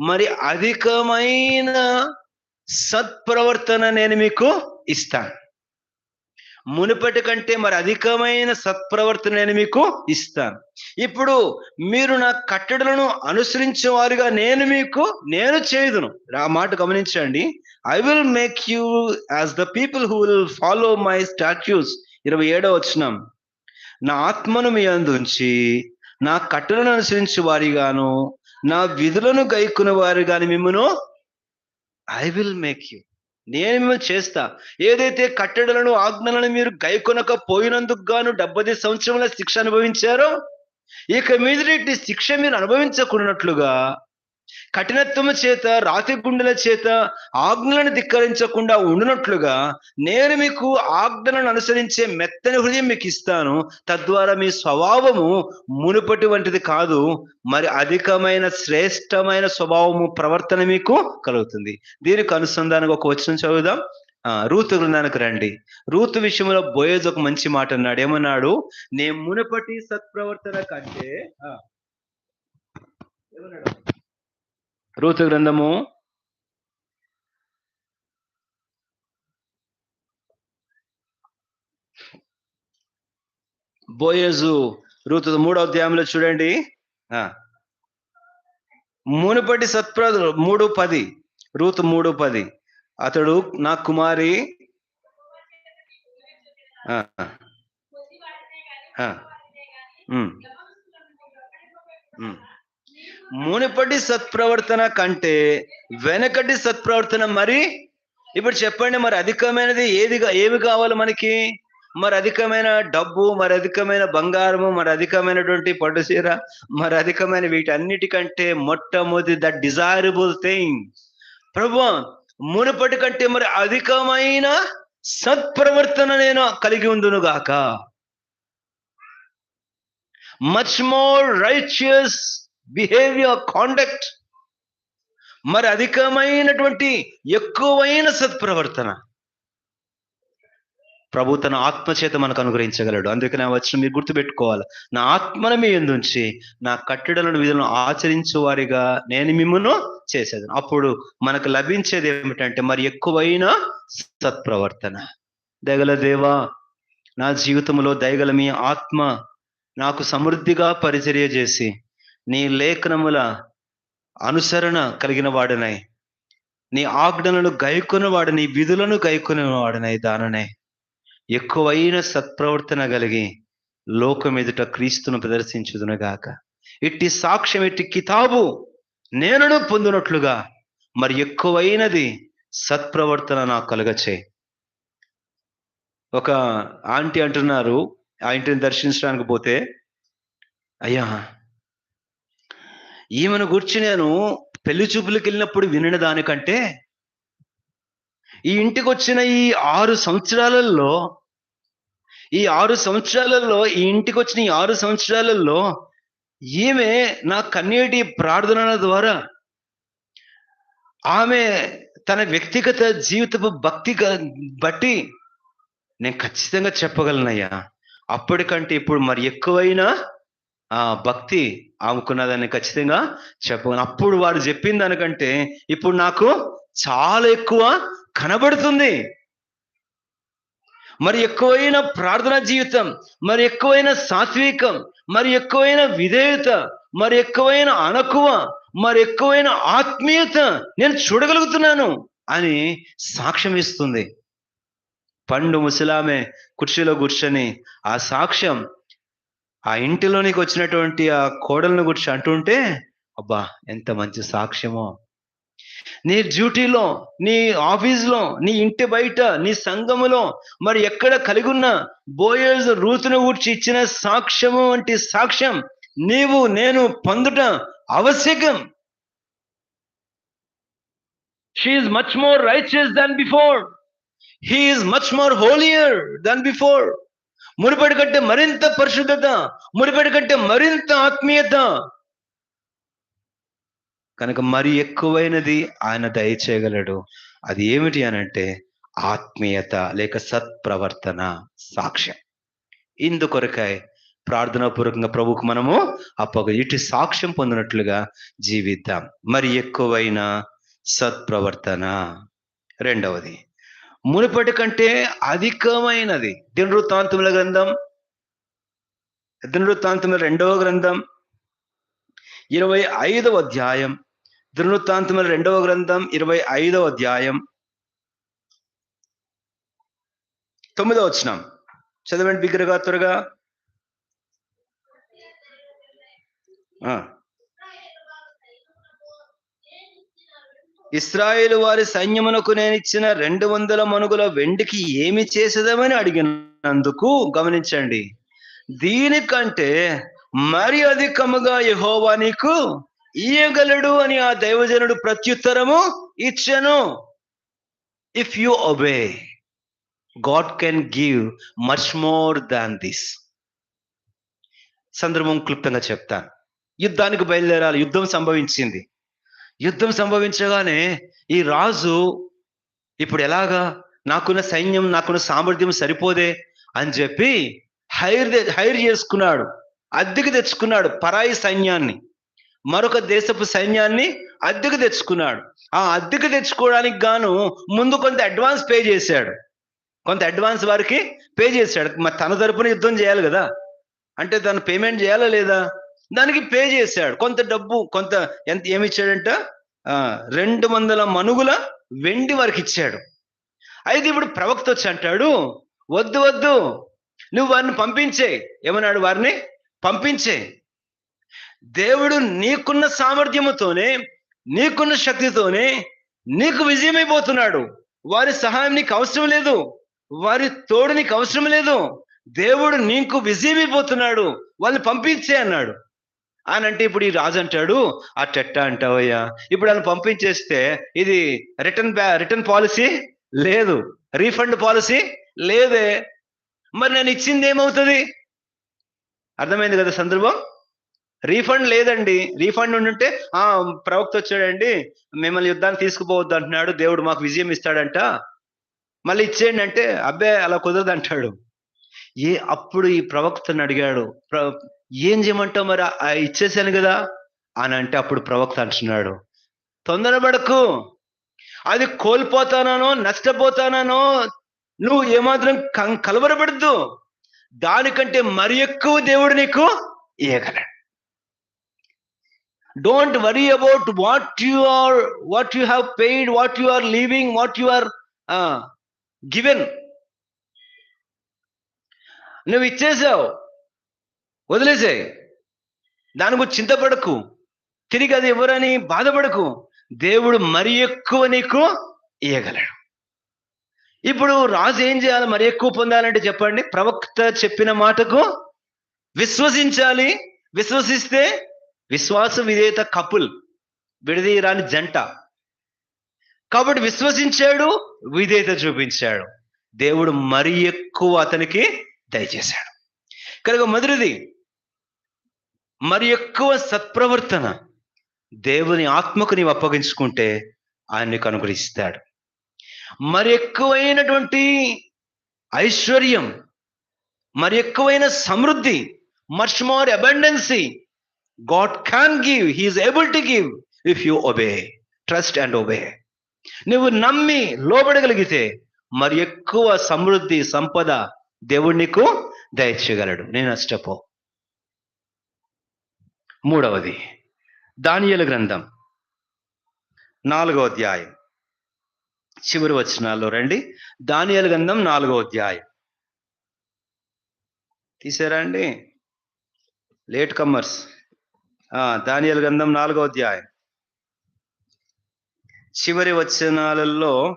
మరి అధికమైన సత్ప్రవర్తన నేను మీకు ఇస్తాను. మునుపటి కంటే మరి అధికమైన సత్ప్రవర్తన నేను మీకు ఇస్తాను. ఇప్పుడు మీరు నా కట్టడలను అనుసరించే వారుగా నేను మీకు నేను చేయుదును. ఆ మాట గమనించండి. I will make you as the people who will follow my statutes ఇరవై ఏడో వచ్చినాం నా ఆత్మను మీ అందుంచి నా కట్టడలను అనుసరించి వారిగాను నా విధులను గైకున్న వారు కానీ మిమ్మను ఐ విల్ మేక్ యూ నేను మిమ్మల్ని చేస్తా. ఏదైతే కట్టడలను ఆజ్ఞలను మీరు గైకొనక పోయినందుకు గాను డెబ్బై సంవత్సరముల శిక్ష అనుభవించారో ఇక మీదటి శిక్ష మీరు అనుభవించకున్నట్లుగా కఠినత్వము చేత రాతి గుండెల చేత ఆజ్ఞలను ధిక్కరించకుండా ఉండినట్లుగా నేను మీకు ఆజ్ఞలను అనుసరించే మెత్తని హృదయం మీకు ఇస్తాను. తద్వారా మీ స్వభావము మునుపటి వంటిది కాదు మరి అధికమైన శ్రేష్టమైన స్వభావము ప్రవర్తన మీకు కలుగుతుంది. దీనికి అనుసంధానంగా ఒక వచనం చదువుదాం. ఆ రూతు గ్రంథానికి రండి. రూతు విషయంలో బోయేజ్ ఒక మంచి మాట అన్నాడు. ఏమన్నాడు? నేను మునుపటి సత్ప్రవర్తన కంటే ఏమన్నాడు? రూతు గ్రంథము బోయజు రూతు మూడో అధ్యాయంలో చూడండి. ఆ. మునుపటి సత్ప్రదు మూడు పది రూతు మూడు పది. అతడు నా కుమారి. ఆ, మునుపటి సత్ప్రవర్తన కంటే వెనకటి సత్ప్రవర్తన మరి? ఇప్పుడు చెప్పండి మరి అధికమైనది ఏది ఏమి కావాలి మనకి? మరి అధికమైన డబ్బు మరి అధికమైన బంగారము మరి అధికమైనటువంటి పట్టుచీర మరి అధికమైన వీటన్నిటికంటే మొట్టమొదటి ద డిజైరబుల్ థింగ్. ప్రభు మునుపటి కంటే మరి అధికమైన సత్ప్రవర్తన నేను కలిగి ఉందును గాక. Much more righteous behaviour conduct మరి అధికమైనటువంటి ఎక్కువైన సత్ప్రవర్తన. ప్రభు తన ఆత్మ చేత మనకు అనుగ్రహించగలడు. అందుకే నా వచ్చిన మీరు గుర్తుపెట్టుకోవాలి. నా ఆత్మను మీ ఎందుంచి నా కట్టడలను విధులను ఆచరించు వారిగా నేను మిమ్మను చేసేది అప్పుడు మనకు లభించేది ఏమిటంటే మరి ఎక్కువైన సత్ప్రవర్తన. దయగల దేవా నా జీవితంలో దయగల మీ ఆత్మ నాకు సమృద్ధిగా పరిచర్య చేసి నీ లేఖనముల అనుసరణ కలిగిన వాడనై. నీ ఆజ్ఞలను గైకొన నీ విధులను గైకొన దాననే. ఎక్కువైన సత్ప్రవర్తన కలిగి లోకం ఎదుట క్రీస్తును ప్రదర్శించుదునుగాక. ఇట్టి సాక్ష్యం ఇట్టి కితాబు నేనును పొందినట్లుగా మరి ఎక్కువైనది సత్ప్రవర్తన నాకు కలగచే. ఒక ఆంటీ అంటున్నారు ఆ ఇంటిని దర్శించడానికి పోతే అయ్యా ఈమెను గురించి నేను పెళ్ళి చూపులకు వెళ్ళినప్పుడు వినిన దానికంటే ఈ ఇంటికి వచ్చిన ఈ ఆరు సంవత్సరాలలో ఈ ఆరు సంవత్సరాలలో ఈ ఇంటికి వచ్చిన ఈ ఆరు సంవత్సరాలలో ఈమె నా కన్నీటి ప్రార్థనల ద్వారా ఆమె తన వ్యక్తిగత జీవితపు భక్తి బట్టి నేను ఖచ్చితంగా చెప్పగలనయ్యా. అప్పటికంటే ఇప్పుడు మరి ఎక్కువైన ఆ భక్తి ఆముకున్నదని ఖచ్చితంగా చెప్పగలను. అప్పుడు వారు చెప్పిన దానికంటే ఇప్పుడు నాకు చాలా ఎక్కువ కనబడుతుంది. మరి ఎక్కువైన ప్రార్థన జీవితం మరి ఎక్కువైన సాత్వికం మరి ఎక్కువైన విధేయత మరి ఎక్కువైన అనకువ మరి ఎక్కువైన ఆత్మీయత నేను చూడగలుగుతున్నాను అని సాక్ష్యం ఇస్తుంది. పండు ముసలామె కుర్చీలో కూర్చొని ఆ సాక్ష్యం ఆ ఇంటిలోనికి వచ్చినటువంటి ఆ కోడలను గురించి అంటుంటే అబ్బా ఎంత మంచి సాక్ష్యమో. నీ డ్యూటీలో నీ ఆఫీస్లో నీ ఇంటి బయట నీ సంఘములో మరి ఎక్కడ కలిగి ఉన్న బోయర్స్ రూతును కూర్చి ఇచ్చిన సాక్ష్యము వంటి సాక్ష్యం నీవు నేను పొందుట ఆవశ్యకం. She much more righteous than before he is much more holier than before మునుపటి కంటే మరింత పరిశుద్ధత మునుపటి కంటే మరింత ఆత్మీయత. కనుక మరి ఎక్కువైనది ఆయన దయచేయగలడు అది ఏమిటి అనంటే ఆత్మీయత లేక సత్ప్రవర్తన సాక్ష్యం. ఇందుకొరకై ప్రార్థనాపూర్వకంగా ప్రభుకు మనము అప్పగ ఇటు సాక్ష్యం పొందినట్లుగా జీవిద్దాం. మరి ఎక్కువైన సత్ప్రవర్తన. రెండవది మునుపటి కంటే అధికమైనది. దినృత్తాంతముల గ్రంథం. దినృత్తాంతముల రెండవ గ్రంథం. ఇరవై ఐదవ అధ్యాయం. దినృత్తాంతముల రెండవ గ్రంథం ఇరవై ఐదవ అధ్యాయం. తొమ్మిదవ వచ్చినాం చదవండి బిగ్గరగా త్వరగా. ఇస్రాయేలు వారి సైన్యమునకు నేను ఇచ్చిన రెండు వందల మనుగుల వెండికి ఏమి చేసేదామని అడిగినందుకు గమనించండి. దీనికంటే మరి అధికముగా యహోవా నీకు ఇయ్యగలడు అని ఆ దైవజనుడు ప్రత్యుత్తరము ఇచ్చెను. If you obey God can give much more than this సందర్భం క్లుప్తంగా చెప్తాను. యుద్ధానికి బయలుదేరాలి. యుద్ధం సంభవించింది. యుద్ధం సంభవించగానే ఈ రాజు ఇప్పుడు ఎలాగా? నాకున్న సైన్యం నాకున్న సామర్థ్యం సరిపోదే అని చెప్పి హైర్ హైర్ చేసుకున్నాడు. అద్దెకు తెచ్చుకున్నాడు పరాయి సైన్యాన్ని. మరొక దేశపు సైన్యాన్ని అద్దెకు తెచ్చుకున్నాడు. ఆ అద్దెకు తెచ్చుకోవడానికి గాను ముందు కొంత అడ్వాన్స్ పే చేశాడు. కొంత అడ్వాన్స్ వారికి పే చేశాడు. మరి తన తరపున యుద్ధం చేయాలి కదా? అంటే తను పేమెంట్ చేయాలా లేదా? దానికి పే చేశాడు. కొంత డబ్బు కొంత ఎంత ఏమి ఇచ్చాడంట రెండు వందల మనుగుల వెండి వారికి ఇచ్చాడు. అయితే ఇప్పుడు ప్రవక్త వచ్చి అంటాడు వద్దు వద్దు నువ్వు వారిని పంపించే. ఏమన్నాడు వారిని? పంపించే. దేవుడు నీకున్న సామర్థ్యముతోనే నీకున్న శక్తితోనే నీకు విజయమైపోతున్నాడు. వారి సహాయం నీకు అవసరం లేదు. వారి తోడు నీకు అవసరం లేదు. దేవుడు నీకు విజయమైపోతున్నాడు. వాళ్ళని పంపించే అన్నాడు. అని అంటే ఇప్పుడు ఈ రాజు అంటాడు ఆ టెట్ట అంటావయ్యా. ఇప్పుడు ఆయన పంపించేస్తే ఇది రిటర్న్ రిటర్న్ పాలసీ లేదు. రీఫండ్ పాలసీ లేదే. మరి నేను ఇచ్చింది ఏమవుతుంది? అర్థమైంది కదా సందర్భం? రీఫండ్ లేదండి. రీఫండ్ ఉండుంటే ఆ ప్రవక్త వచ్చాడండి మిమ్మల్ని యుద్ధానికి తీసుకుపోవద్దు అంటున్నాడు దేవుడు మాకు విజయం ఇస్తాడంట. మళ్ళీ ఇచ్చేయండి అంటే అబ్బే అలా కుదరదు అంటాడు. ఏ అప్పుడు ఈ ప్రవక్తను అడిగాడు. ఏం చేయమంటావు మరి? ఇచ్చేసాను కదా అని అంటే అప్పుడు ప్రవక్త అంటున్నాడు తొందరపడకు. అది కోల్పోతానో నష్టపోతానో నువ్వు ఏమాత్రం కం- కలవరపడద్దు. దానికంటే మరి ఎక్కువ దేవుడు నీకు ఇయ్యగలడు. Don't worry about what you are what you have paid what you are leaving what you are given నువ్వు ఇచ్చేసావు. వదిలేసే. దాని గురించి చింతపడకు. తిరిగి అది ఎవరని బాధపడకు. దేవుడు మరి ఎక్కువ నీకు ఇయ్యగలడు. ఇప్పుడు రాజు ఏం చేయాలి? మరి ఎక్కువ పొందాలంటే చెప్పండి. ప్రవక్త చెప్పిన మాటకు విశ్వసించాలి. విశ్వసిస్తే విశ్వాస విధేయత కపుల్ విడదీయరాని జంట. కాబట్టి విశ్వసించాడు విధేయత చూపించాడు. దేవుడు మరి ఎక్కువ అతనికి దయచేశాడు. కనుక మొదటిది మరి ఎక్కువ సత్ప్రవర్తన. దేవుని ఆత్మకు నీవు అప్పగించుకుంటే ఆయన నీకు అనుగ్రహిస్తాడు. మరి ఎక్కువైనటువంటి ఐశ్వర్యం మరి ఎక్కువైన సమృద్ధి much more abundance God can give he is able to give if you obey trust and obey నువ్వు నమ్మి లోబడగలిగితే మరి ఎక్కువ సమృద్ధి సంపద దేవుడు నీకు దయచేయగలడు. నేను నష్టపో. మూడవది. దానియలు గ్రంథం నాలుగో అధ్యాయం. చివరి వచనాల్లో రండి. దానియలు గ్రంథం నాలుగో అధ్యాయం. తీసారా అండి. లేట్ కమ్మర్స్ దానియలు గ్రంథం నాలుగో అధ్యాయం. చివరి వచనాలలో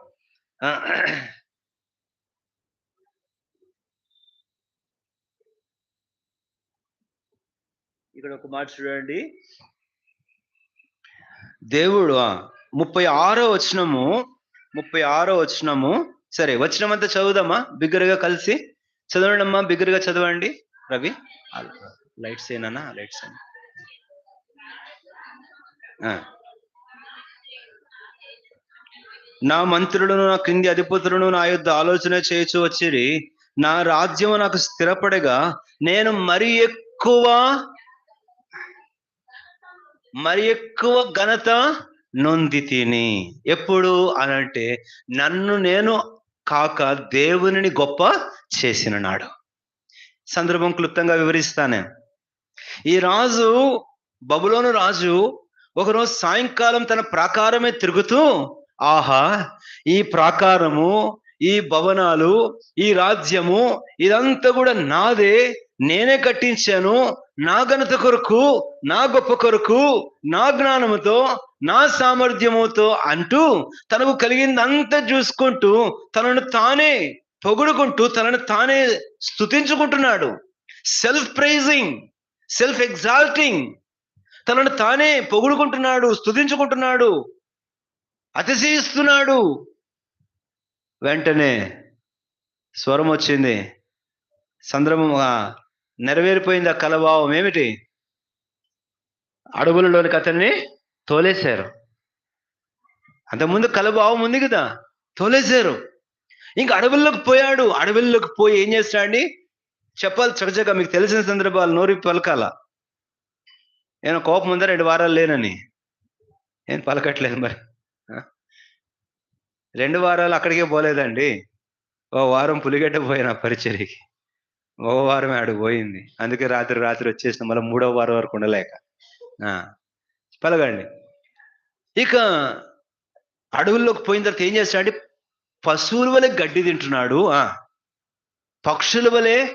ఇక్కడ ఒక మాట చూడండి. దేవుడు ముప్పై ఆరో వచనము ముప్పై ఆరో వచనము సరే వచనమంతా చదువుదామా? బిగ్గరగా కలిసి. చదవండి అమ్మా బిగ్గరగా చదవండి. రవి లైట్స్ ఏనా? లైట్స్ ఆ. నా మంత్రులను నా క్రింది అధిపతులను నా యుద్ధ ఆలోచన చేయొచ్చు వచ్చిరి. నా రాజ్యము నాకు స్థిరపడగా నేను మరి ఎక్కువ మరి ఎక్కువ ఘనత నొంది తిని. ఎప్పుడు అనంటే నన్ను నేను కాక దేవునిని గొప్ప చేసిన నాడు. సందర్భం క్లుప్తంగా వివరిస్తానే. ఈ రాజు బబులోను రాజు ఒకరోజు సాయంకాలం తన ప్రాకారమే తిరుగుతూ ఆహా ఈ ప్రాకారము ఈ భవనాలు ఈ రాజ్యము ఇదంతా కూడా నాదే నేనే కట్టించాను నా ఘనత కొరకు నా గొప్ప కొరకు నా జ్ఞానముతో నా సామర్థ్యముతో అంటూ తనకు కలిగిందంతా చూసుకుంటూ తనను తానే పొగుడుకుంటూ తనను తానే స్తుతించుకుంటున్నాడు. సెల్ఫ్ ప్రైజింగ్ సెల్ఫ్ ఎగ్జాల్టింగ్ తనను తానే పొగుడుకుంటున్నాడు స్తుతించుకుంటున్నాడు అతిశయిస్తున్నాడు. వెంటనే స్వరం వచ్చింది. సంద్రమం నెరవేరిపోయింది ఆ కలభావం ఏమిటి? అడవులలోనికి అతన్ని తోలేశారు. అంతకుముందు కలభావం ఉంది కదా తోలేశారు. ఇంకా అడవుల్లోకి పోయాడు. అడవుల్లోకి పోయి ఏం చేస్తాడండి? చెప్పాలి చకచక మీకు తెలిసిన సందర్భాలు నోరి పలకాల. నేను కోపం ఉందా? రెండు వారాలు లేనని. నేను పలకట్లేదు మరి. రెండు వారాలు అక్కడికే పోలేదండి. ఓ వారం పులిగడ్డ పోయిన పరిచర్యకి. ఒక వారం ఆడు పోయింది. అందుకే రాత్రి రాత్రి వచ్చేసిన మళ్ళీ మూడో వారం వరకు ఉండలేక. ఆ, ఇక అడవుల్లోకి పోయిన తర్వాత ఏం చేస్తాడంటే పశువుల వలె గడ్డి తింటున్నాడు. పక్షుల వలె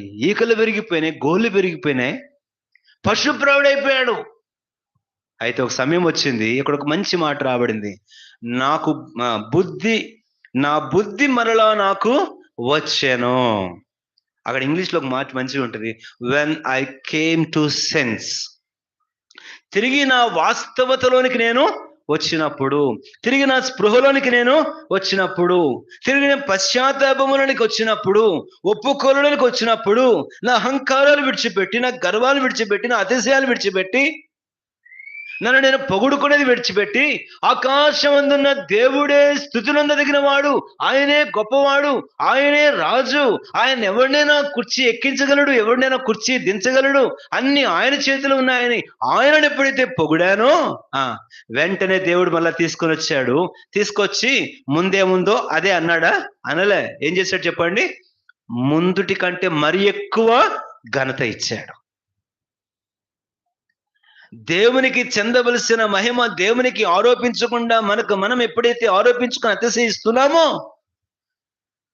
ఈకలు పెరిగిపోయినాయి గోళ్ళు పెరిగిపోయినాయి. పశుప్రావుడైపోయాడు అయితే ఒక సమయం వచ్చింది. ఇక్కడ ఒక మంచి మాట రాబడింది. నాకు బుద్ధి నా బుద్ధి మరలా నాకు వచ్చాను. అక్కడ ఇంగ్లీష్లో ఒక మాట మంచిగా ఉంటుంది. When I came to sense తిరిగి నా వాస్తవతలోనికి నేను వచ్చినప్పుడు తిరిగి నా స్పృహలోనికి నేను వచ్చినప్పుడు తిరిగి నేను పశ్చాత్తాపములోనికి వచ్చినప్పుడు ఒప్పుకోలలోనికి వచ్చినప్పుడు నా అహంకారాలు విడిచిపెట్టి నా గర్వాలు విడిచిపెట్టి నా అతిశయాలు విడిచిపెట్టి నన్ను నేను పొగుడుకునేది విడిచిపెట్టి ఆకాశం అందున్న దేవుడే స్థుతులందదగిన వాడు. ఆయనే గొప్పవాడు ఆయనే రాజు. ఆయన ఎవరినైనా కుర్చీ ఎక్కించగలడు ఎవరినైనా కుర్చీ దించగలడు? అన్ని ఆయన చేతులు ఉన్నాయని ఆయనను ఎప్పుడైతే పొగిడానో ఆ వెంటనే దేవుడు మళ్ళా తీసుకొని వచ్చాడు. తీసుకొచ్చి ముందేముందో అదే అన్నాడా? అనలే. ఏం చేశాడు చెప్పండి? ముందుటి కంటే మరి ఎక్కువ ఘనత ఇచ్చాడు. దేవునికి చెందవలసిన మహిమ దేవునికి ఆరోపించకుండా మనకు మనం ఎప్పుడైతే ఆరోపించుకొని అతిశయిస్తున్నామో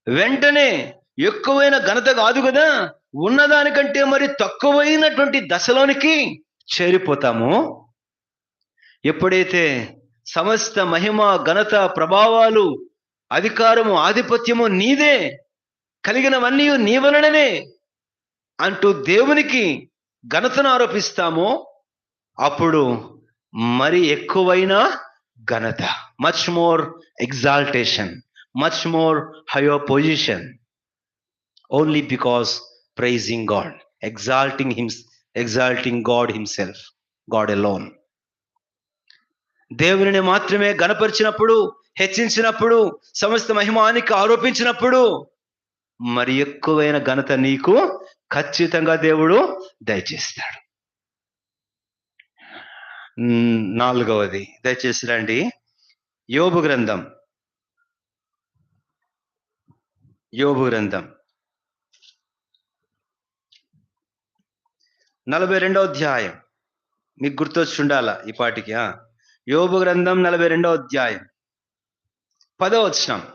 వెంటనే ఎక్కువైన ఘనత కాదు కదా? ఉన్నదానికంటే మరి తక్కువైనటువంటి దశలోనికి చేరిపోతాము. ఎప్పుడైతే సమస్త మహిమ ఘనత ప్రభావాలు అధికారము ఆధిపత్యము నీదే కలిగినవన్నీ నీ వలననే అంటూ దేవునికి ఘనతను ఆరోపిస్తామో. అప్పుడు మరి ఎక్కువైన ఘనత much more exaltation much more higher position only because praising God exalting him exalting God himself God alone దేవుని మాత్రమే గణపరిచినప్పుడు హెచ్చించినప్పుడు సమస్త మహిమానికి ఆరోపించినప్పుడు మరి ఎక్కువైన ఘనత నీకు ఖచ్చితంగా దేవుడు దయచేస్తాడు. నాలుగవది. దయచేసి రండి. యోబు గ్రంథం. యోబు గ్రంథం. నలభై రెండో అధ్యాయం. మీకు గుర్తొచ్చి ఉండాల ఈ పాటికి ఆ? యోబు గ్రంథం నలభై రెండో అధ్యాయం. పదో వచనం.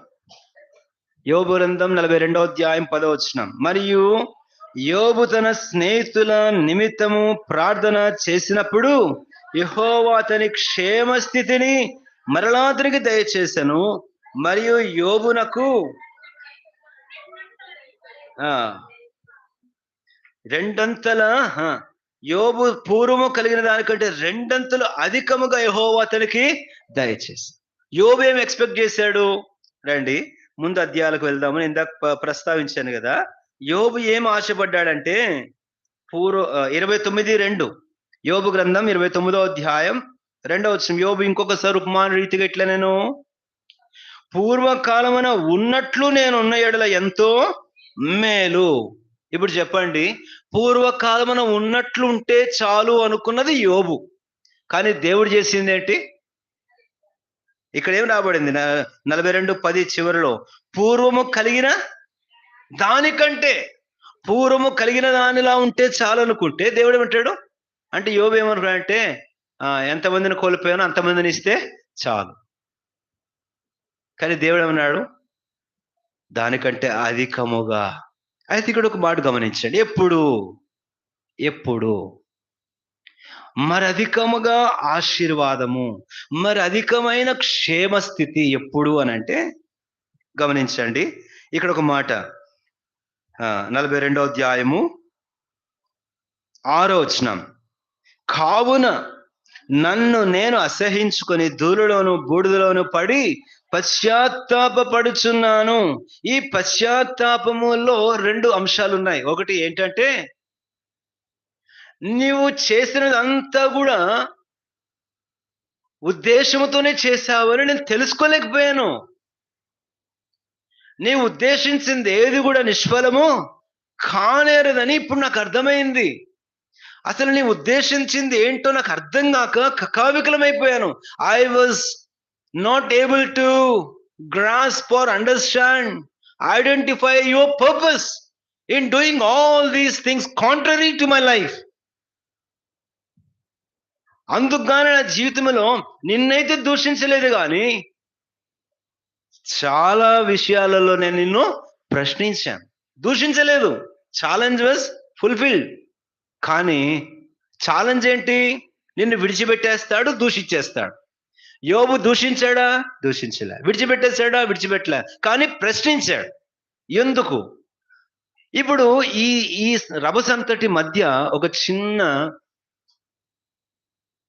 యోబు గ్రంథం నలభై రెండో అధ్యాయం పదో వచనం. మరియు యోబు తన స్నేహితుల నిమిత్తము ప్రార్థన చేసినప్పుడు యహోవా అతని క్షేమ స్థితిని మరలా అతనికి దయచేశాను మరియు యోబునకు ఆ రెండంతల యోబు పూర్వము కలిగిన దానికంటే రెండంతలు అధికముగా యహోవా అతనికి దయచేసి. యోబు ఏం ఎక్స్పెక్ట్ చేశాడు? రండి ముందు అధ్యాయాలకు వెళ్దామని ఇందాక ప్రస్తావించాను కదా. యోబు ఏం ఆశపడ్డాడంటే పూర్వ ఇరవై తొమ్మిది రెండు. యోబు గ్రంథం ఇరవై తొమ్మిదో అధ్యాయం రెండవ వచ్చిన యోబు ఇంకొకసారి ఉపమాన రీతిగా ఇట్లా నేను? పూర్వకాలమున ఉన్నట్లు నేను ఉన్న ఎడల ఎంతో మేలు. ఇప్పుడు చెప్పండి. పూర్వకాలమున ఉన్నట్లు ఉంటే చాలు అనుకున్నది యోబు. కానీ దేవుడు చేసింది ఏంటి? ఇక్కడ ఏం రాబడింది నలభై రెండు పది చివరిలో. పూర్వము కలిగిన దానికంటే పూర్వము కలిగిన దానిలా ఉంటే చాలు అనుకుంటే దేవుడు ఏమంటాడు? అంటే యోబు ఏమనుకున్నాడంటే ఎంతమందిని కోల్పోయానో అంతమందిని ఇస్తే చాలు. కానీ దేవుడు ఏమన్నాడు? దానికంటే అధికముగా. అయితే ఇక్కడ ఒక మాట గమనించండి. ఎప్పుడు? ఎప్పుడు? మరి అధికముగా ఆశీర్వాదము మరి అధికమైన క్షేమ స్థితి ఎప్పుడు? అని అంటే గమనించండి. ఇక్కడ ఒక మాట. నలభై రెండో అధ్యాయము ఆరో వచనం. కావున నన్ను నేను అసహించుకొని ధూళిలోను బూడిదలోను పడి పశ్చాత్తాపడుచున్నాను ఈ పశ్చాత్తాపములో రెండు అంశాలు ఉన్నాయి ఒకటి ఏంటంటే నీవు చేసినదంతా కూడా ఉద్దేశంతోనే చేశావని నేను తెలుసుకోలేకపోయాను. నీ ఉద్దేశించింది ఏది కూడా నిష్ఫలము కానేరదని ఇప్పుడు నాకు అర్థమైంది. అసలు నీ ఉద్దేశించింది ఏంటో నాకు అర్థం కాక కకావికలమైపోయాను. I was not able to grasp or understand identify your purpose in doing all these things contrary to my life అందుకుగానే నా జీవితంలో నిన్నైతే దూషించలేదు కానీ చాలా విషయాలలో నేను నిన్ను ప్రశ్నించాను. దూషించలేదు. ఛాలెంజ్ వాజ్ ఫుల్ఫిల్డ్ కానీ ఛాలెంజ్ ఏంటి? నిన్ను విడిచిపెట్టేస్తాడు దూషించేస్తాడు. యోబు దూషించాడా? దూషించలే. విడిచిపెట్టేశాడా? విడిచిపెట్టలే. కానీ ప్రశ్నించాడు. ఎందుకు? ఇప్పుడు ఈ ఈ రభసంతటి మధ్య ఒక చిన్న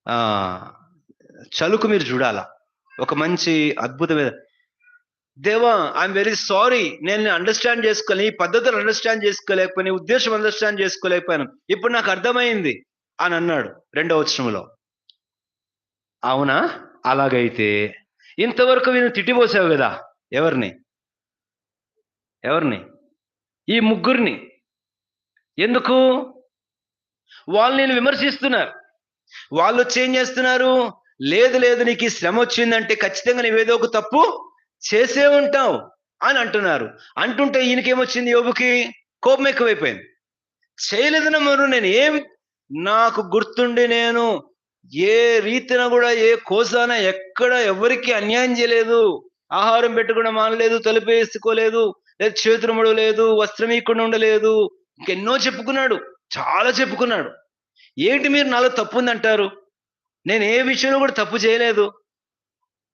ఆ చలుకు మీరు చూడాలా? ఒక మంచి అద్భుతమైన దేవా ఐఎమ్ వెరీ సారీ నేను అండర్స్టాండ్ చేసుకోలే ఈ పద్ధతులు అండర్స్టాండ్ చేసుకోలేకపోయినా. ఉద్దేశం అండర్స్టాండ్ చేసుకోలేకపోయాను. ఇప్పుడు నాకు అర్థమైంది అని అన్నాడు రెండవ వచనంలో. అవునా? అలాగైతే ఇంతవరకు నేను తిట్టిపోసావు కదా. ఎవరిని? ఎవరిని? ఈ ముగ్గురిని. ఎందుకు? వాళ్ళు నేను విమర్శిస్తున్నారు. వాళ్ళు వచ్చి ఏం చేస్తున్నారు? లేదు లేదు నీకు ఈ శ్రమ వచ్చిందంటే ఖచ్చితంగా నీవేదో ఒక తప్పు చేసే ఉంటావు అని అంటున్నారు. అంటుంటే ఈయనకేమొచ్చింది యోబుకి? కోపం ఎక్కువైపోయింది. చేయలేదన్న మరు నేను ఏం నాకు గుర్తుండి నేను ఏ రీతిన కూడా ఏ కోసాన ఎక్కడ ఎవరికి అన్యాయం చేయలేదు. ఆహారం పెట్టుకుండా మానలేదు తలుపు వేసుకోలేదు లేదు చేతులు ముడలేదు వస్త్రం ఇవ్వకుండా ఉండలేదు. ఇంకెన్నో చెప్పుకున్నాడు. చాలా చెప్పుకున్నాడు. ఏంటి మీరు నాలో తప్పు ఉందంటారు నేను ఏ విషయంలో కూడా తప్పు చేయలేదు.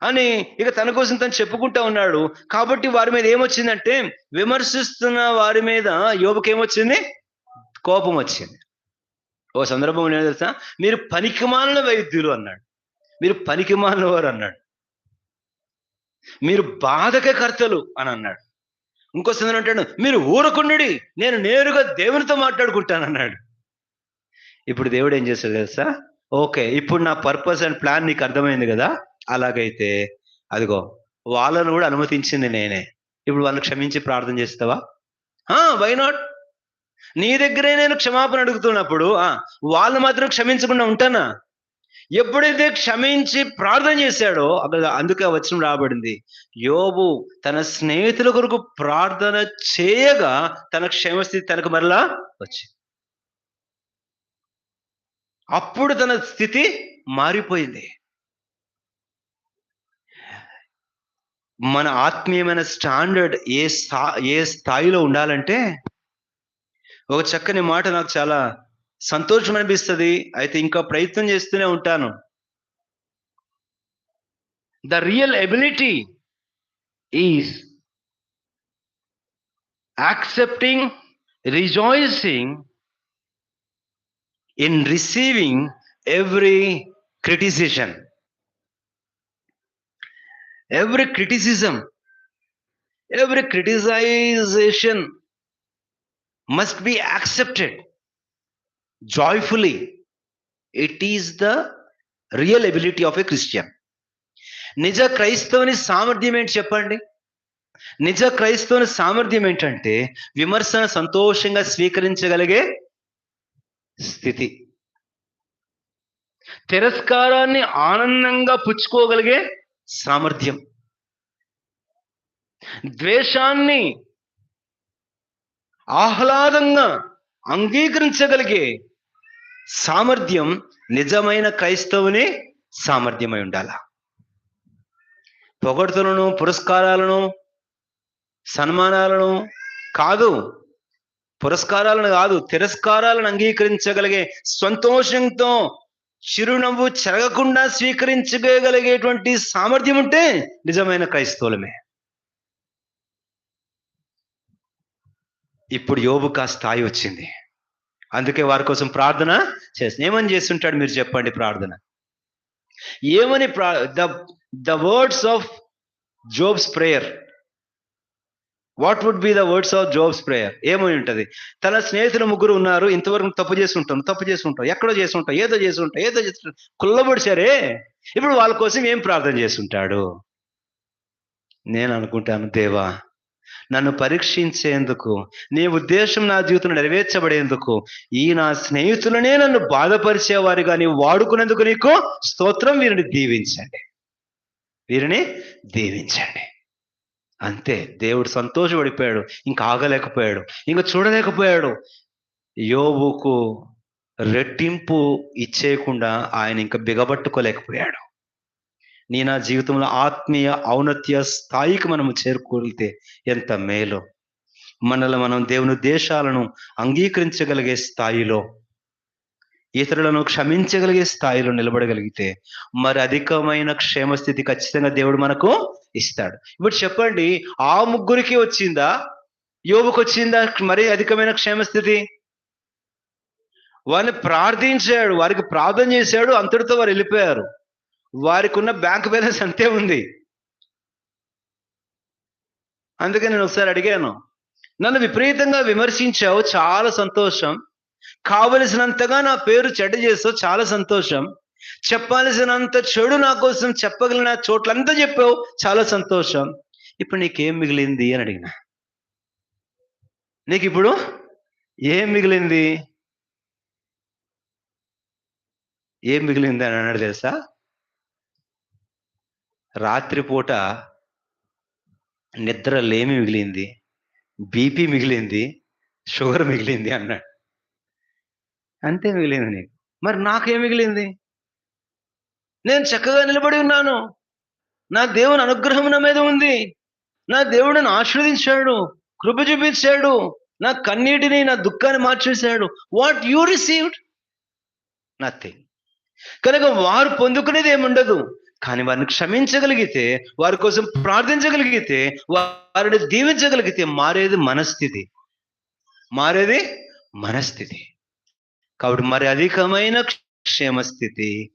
అని ఇక తన కోసం తను చెప్పుకుంటా ఉన్నాడు. కాబట్టి వారి మీద ఏమొచ్చిందంటే విమర్శిస్తున్న వారి మీద యోబుకి ఏమొచ్చింది? కోపం వచ్చింది. ఓ సందర్భం నేను తెలుసా? మీరు పనికిమాలిన వైద్యులు అన్నాడు. మీరు పనికిమాలిన వారు అన్నాడు. మీరు బాధక కర్తలు అని అన్నాడు. ఇంకో సందర్భం అంటాడు మీరు ఊరకుండుడి నేను నేరుగా దేవునితో మాట్లాడుకుంటాను అన్నాడు. ఇప్పుడు దేవుడు ఏం చేశాడు తెలుసా? ఓకే ఇప్పుడు నా పర్పస్ అండ్ ప్లాన్ నీకు అర్థమైంది కదా? అలాగైతే అదిగో వాళ్ళను కూడా అనుమతించింది నేనే. ఇప్పుడు వాళ్ళని క్షమించి ప్రార్థన చేస్తావా? వై నాట్ నీ దగ్గరే నేను క్షమాపణ అడుగుతున్నప్పుడు ఆ, వాళ్ళు మాత్రం క్షమించకుండా ఉంటానా? ఎప్పుడైతే క్షమించి ప్రార్థన చేశాడో అక్కడ అందుకే వచనం రాబడింది. యోబు తన స్నేహితుల కొరకు ప్రార్థన చేయగా తన క్షేమస్థితి తనకు మరలా వచ్చింది. అప్పుడు తన స్థితి మారిపోయింది. మన ఆత్మీయమైన స్టాండర్డ్ ఏ స్థా ఏ స్థాయిలో ఉండాలంటే ఒక చక్కని మాట నాకు చాలా సంతోషం అనిపిస్తుంది. అయితే ఇంకా ప్రయత్నం చేస్తూనే ఉంటాను. The real ability is accepting rejoicing in receiving every criticism every criticism every criticization must be accepted joyfully it is the real ability of a Christian నిజ క్రైస్తవుని సామర్థ్యం ఏంటి చెప్పండి? నిజ క్రైస్తవుని సామర్థ్యం ఏంటంటే విమర్శన సంతోషంగా స్వీకరించగలిగే స్థితి. తిరస్కారాన్ని ఆనందంగా పుచ్చుకోగలిగే సామర్థ్యం. ద్వేషాన్ని ఆహ్లాదంగా అంగీకరించగలిగే సామర్థ్యం నిజమైన క్రైస్తవుని సామర్థ్యమై ఉండాల. పొగడ్తలను పురస్కారాలను సన్మానాలను కాదు పురస్కారాలను కాదు తిరస్కారాలను అంగీకరించగలిగే సంతోషంతో చిరునవ్వు చెరగకుండా స్వీకరించగలిగేటువంటి సామర్థ్యం ఉంటే నిజమైన క్రైస్తవులమే. ఇప్పుడు యోబుకు ఆ స్థాయి వచ్చింది. అందుకే వారి కోసం ప్రార్థన చేస్తాను ఏమని చేస్తుంటాడు మీరు చెప్పండి ప్రార్థన. ఏమని ప్రా the the words of Job's prayer. What would be the words of Job's prayer ఏమై ఉంటుంది? తన స్నేహితులు ముగ్గురు ఉన్నారు ఇంతవరకు తప్పు చేసి ఉంటాం తప్పు చేసి ఉంటాం ఎక్కడో చేసి ఉంటాం ఏదో చేసి ఉంటాం ఏదో చేసి కుల్లబడిచారే ఇప్పుడు వాళ్ళ కోసం ఏం ప్రార్థన చేస్తుంటాడు? నేను అనుకుంటాను దేవా నన్ను పరీక్షించేందుకు నీ ఉద్దేశం నా జీవితం నెరవేర్చబడేందుకు ఈ నా స్నేహితులనే నన్ను బాధపరిచేవారిగా నీవు వాడుకునేందుకు నీకు స్తోత్రం వీరిని దీవించండి. వీరిని దీవించండి. అంతే. దేవుడు సంతోషపడిపోయాడు. ఇంకా ఆగలేకపోయాడు. ఇంకా చూడలేకపోయాడు. యోబుకు రెట్టింపు ఇచ్చేయకుండా ఆయన ఇంకా బిగబట్టుకోలేకపోయాడు. నీ నా జీవితంలో ఆత్మీయ ఔన్నత్య స్థాయికి మనము చేరుకోలితే ఎంత మేలో. మనల్ని మనం దేవుని దేశాలను అంగీకరించగలిగే స్థాయిలో ఇతరులను క్షమించగలిగే స్థాయిలో నిలబడగలిగితే మరి అధికమైన క్షేమస్థితి ఖచ్చితంగా దేవుడు మనకు ఇస్తాడు. ఇప్పుడు చెప్పండి ఆ ముగ్గురికి వచ్చిందా? యోబుకు వచ్చిందా? మరి అధికమైన క్షేమస్థితి? వారిని ప్రార్థించాడు వారికి ప్రార్థన చేశాడు అంతటితో వారు వెళ్ళిపోయారు. వారికి ఉన్న బ్యాంక్ బ్యాలెన్స్ అంతే ఉంది. అందుకే నేను ఒకసారి అడిగాను నన్ను విపరీతంగా విమర్శించావు చాలా సంతోషం. కావలసినంతగా నా పేరు చెడ్డ చేసావు చాలా సంతోషం. చెప్పాల్సినంత చెడు నా కోసం చెప్పగలిగిన చోట్లంతా చెప్పావు చాలా సంతోషం. ఇప్పుడు నీకేం మిగిలింది అని అడిగిన. నీకు ఇప్పుడు ఏం మిగిలింది? ఏం మిగిలింది అని అన్నాడు తెలుసా? రాత్రిపూట నిద్ర లేమి మిగిలింది బీపీ మిగిలింది షుగర్ మిగిలింది అన్నాడు. అంతే మిగిలింది నీకు. మరి నాకేం మిగిలింది? నేను చక్కగా నిలబడి ఉన్నాను. నా దేవుని అనుగ్రహం నా మీద ఉంది. నా దేవుడిని ఆశీర్వదించాడు. కృప చూపించాడు. నా కన్నీటిని నా దుఃఖాన్ని మార్చేశాడు. What you received? నథింగ్. కనుక వారు పొందుకునేది ఏముండదు. కానీ వారిని క్షమించగలిగితే వారి కోసం ప్రార్థించగలిగితే వారిని దీవించగలిగితే మారేది మనస్థితి. మారేది మనస్థితి. కాబట్టి మరి అధికమైన క్షేమస్థితి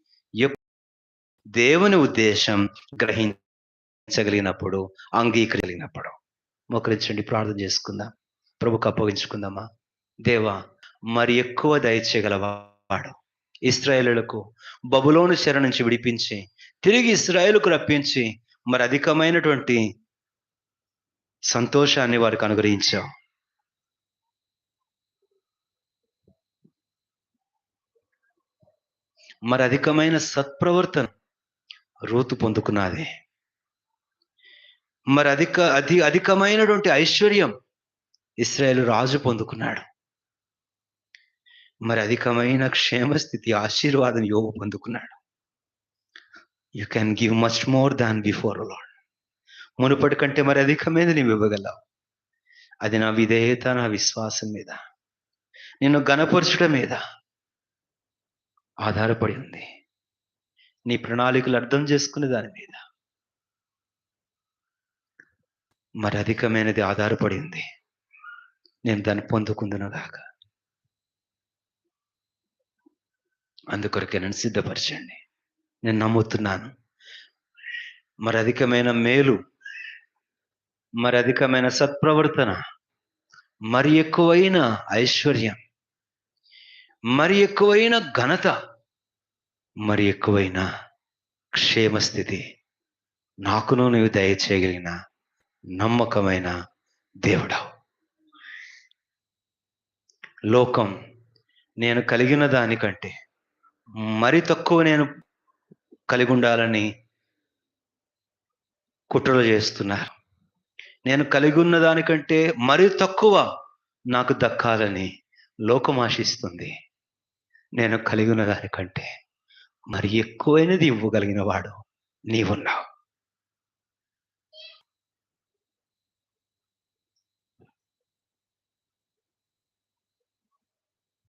దేవుని ఉద్దేశం గ్రహించగలిగినప్పుడు అంగీకరించగలిగినప్పుడు. మోకరించండి ప్రార్థన చేసుకుందాం. ప్రభుకు అప్పగించుకుందామా దేవా మరి ఎక్కువ దయచేయగలవాడు. ఇస్రాయేలులకు బబులోను చెర నుంచి విడిపించి తిరిగి ఇస్రాయేలుకు రప్పించి మరి అధికమైనటువంటి సంతోషాన్ని వారికి అనుగ్రహించావు. మరి అధికమైన సత్ప్రవర్తన రూతు పొందుకున్నది మరి అధిక అధి అధికమైనటువంటి ఐశ్వర్యం ఇస్రాయేల్ రాజు పొందుకున్నాడు. మరి అధికమైన క్షేమస్థితి ఆశీర్వాదం యోగు పొందుకున్నాడు. You can give much more than before Lord మునుపటి కంటే మరి అధికమైన నీవు ఇవ్వగలవు. అది నా విధేయత నా విశ్వాసం మీద. నిన్ను గణపరచడం మీద. ఆధారపడి ఉంది. నీ ప్రణాళికలు అర్థం చేసుకునే దాని మీద. మరి అధికమైనది ఆధారపడి ఉంది. నేను దాన్ని పొందుకుందును దాకా అందుకొరకే నన్ను సిద్ధపరచండి. నేను నమ్ముతున్నాను. మరి అధికమైన మేలు మరి అధికమైన సత్ప్రవర్తన మరి ఎక్కువైన ఐశ్వర్యం మరి ఎక్కువైన ఘనత మరి ఎక్కువైన క్షేమస్థితి. నాకును నీవు దయచేయగలిగిన నమ్మకమైన దేవుడవు. లోకం నేను కలిగిన దానికంటే మరి తక్కువ నేను కలిగి ఉండాలని కుట్రలు చేస్తున్నారు. నేను కలిగి ఉన్న దానికంటే మరి తక్కువ నాకు దక్కాలని లోకం ఆశిస్తుంది. నేను కలిగి ఉన్న దానికంటే మరి ఎక్కువైనది ఇవ్వగలిగిన వాడు నీవున్నావు.